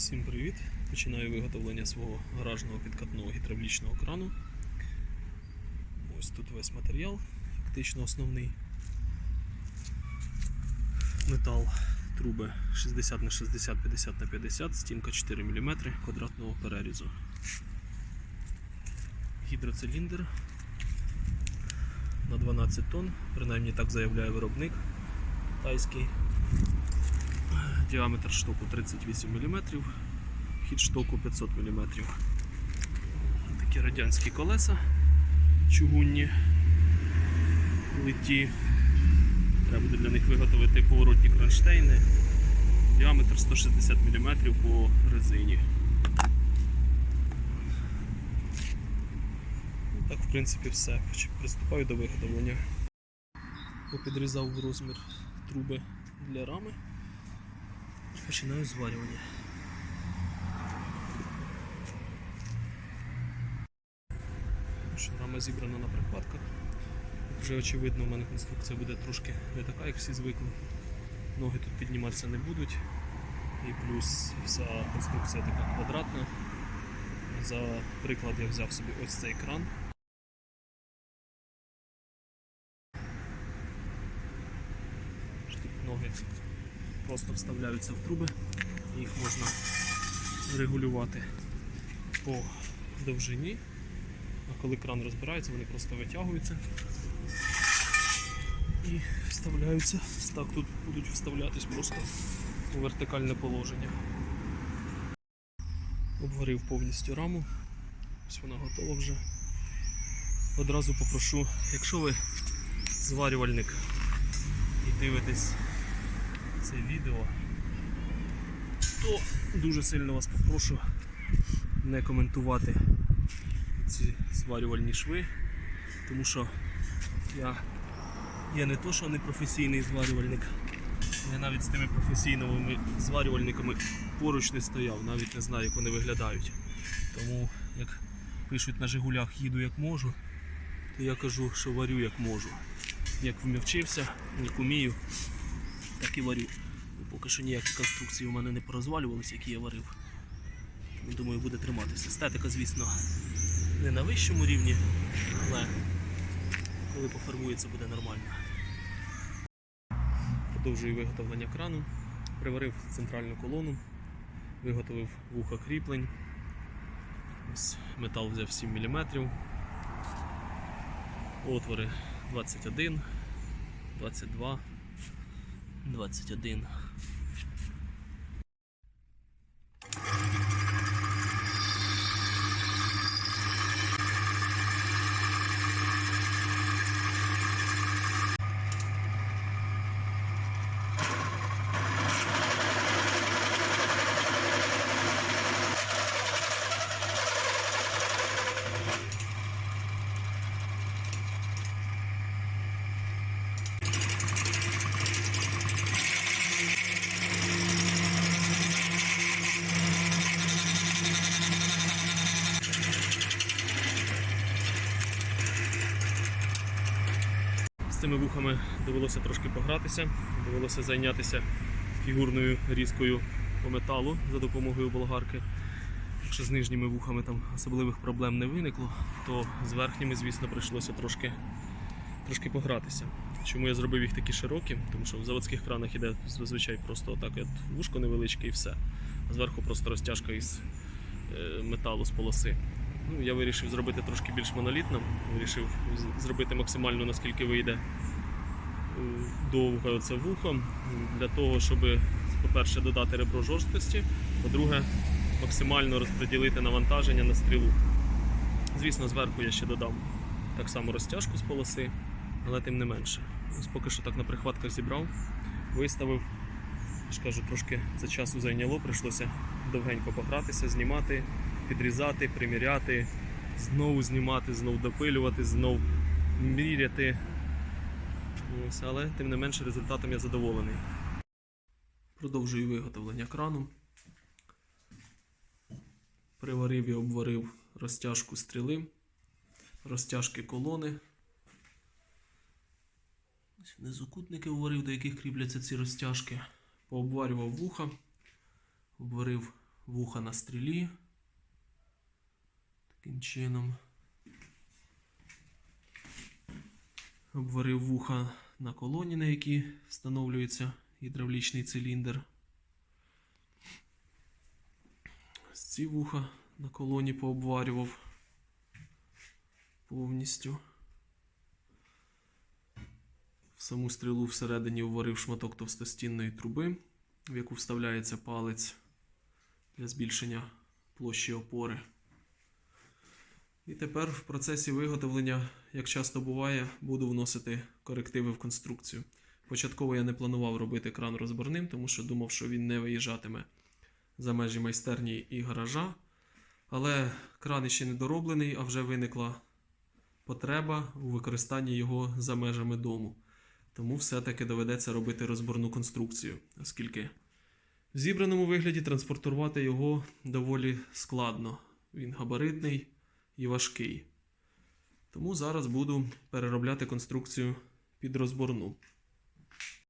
Всім привіт! Починаю виготовлення свого гаражного підкатного гідравлічного крану. Ось тут весь матеріал, фактично основний. Метал, труби 60 на 60, 50 на 50, стінка 4 мм квадратного перерізу. Гідроциліндр на 12 тонн, принаймні так заявляє виробник тайський. Діаметр штоку 38 мм, хід штоку 500 мм. Такі радянські колеса чугунні, литі. Треба буде для них виготовити поворотні кронштейни. Діаметр 160 мм по резині. Ну, Так, в принципі, все. Приступаю до виготовлення. Попідрізав розмір труби для рами. Починаю зварювання. Що Рама зібрана на прихватках. Вже очевидно, в мене конструкція буде трошки не така, як всі звикли. Ноги тут підніматися не будуть. І плюс вся конструкція така квадратна. За приклад я взяв собі ось цей кран. Ноги просто вставляються в труби, їх можна регулювати по довжині. А коли кран розбирається, вони просто витягуються і вставляються. Так тут будуть вставлятись просто у вертикальне положення. Обварив повністю раму. Ось вона готова вже. Одразу попрошу, якщо ви зварювальник і дивитесь це відео, то дуже сильно вас попрошу не коментувати ці зварювальні шви, тому що я, я не то, що не професійний зварювальник, я навіть з тими професійними зварювальниками поруч не стояв, навіть не знаю, як вони виглядають. Тому як пишуть на Жигулях їду як можу, то я кажу, що варю як можу. Як вмівчився, як умію, так і варю. Ну, Поки що ніякі конструкції у мене не порозвалювалися, які я варив. Думаю, буде триматися. Естетика, звісно, не на вищому рівні, але коли пофарбується, буде нормально. Продовжую виготовлення крану. Приварив центральну колону, виготовив вуха кріплень. Ось метал взяв 7 мм. Отвори 21, 22, 21. З цими вухами довелося трошки погратися, довелося зайнятися фігурною різкою по металу за допомогою болгарки. Якщо з нижніми вухами там особливих проблем не виникло, то з верхніми, звісно, прийшлося трошки, трошки погратися. Чому я зробив їх такі широкі? Тому що в заводських кранах іде зазвичай просто отак от вушко невеличке і все. А зверху просто розтяжка із е, металу з полоси. Ну, я вирішив зробити трошки більш монолітно. Вирішив зробити максимально наскільки вийде е, довге це вухо, для того, щоб, по-перше, додати ребро жорсткості, по-друге, максимально розподілити навантаження на стрілу. Звісно, зверху я ще додам так само розтяжку з полоси, але тим не менше. Ось поки що так на прихватках зібрав, виставив. Я ж кажу, трошки це часу зайняло, прийшлося довгенько погратися, знімати, підрізати, приміряти, знову знімати, знову допилювати, знову міряти. Ось, але тим не менше результатом я задоволений. Продовжую виготовлення крану. Приварив і обварив розтяжку стріли, розтяжки колони. Ось внизу кутники уварив, до яких кріпляться ці розтяжки. Пообварював вуха, обварив вуха на стрілі. Таким чином. Обварив вуха на колоні, на якій встановлюється гідравлічний циліндр. Ось ці вуха на колоні пообварював повністю. В саму стрілу всередині уварив шматок товстостінної труби, в яку вставляється палець для збільшення площі опори. І тепер в процесі виготовлення, як часто буває, буду вносити корективи в конструкцію. Початково я не планував робити кран розборним, тому що думав, що він не виїжджатиме за межі майстерні і гаража. Але кран ще не дороблений, а вже виникла потреба у використанні його за межами дому. Тому все-таки доведеться робити розборну конструкцію, оскільки в зібраному вигляді транспортувати його доволі складно. Він габаритний і важкий. Тому зараз буду переробляти конструкцію під розборну.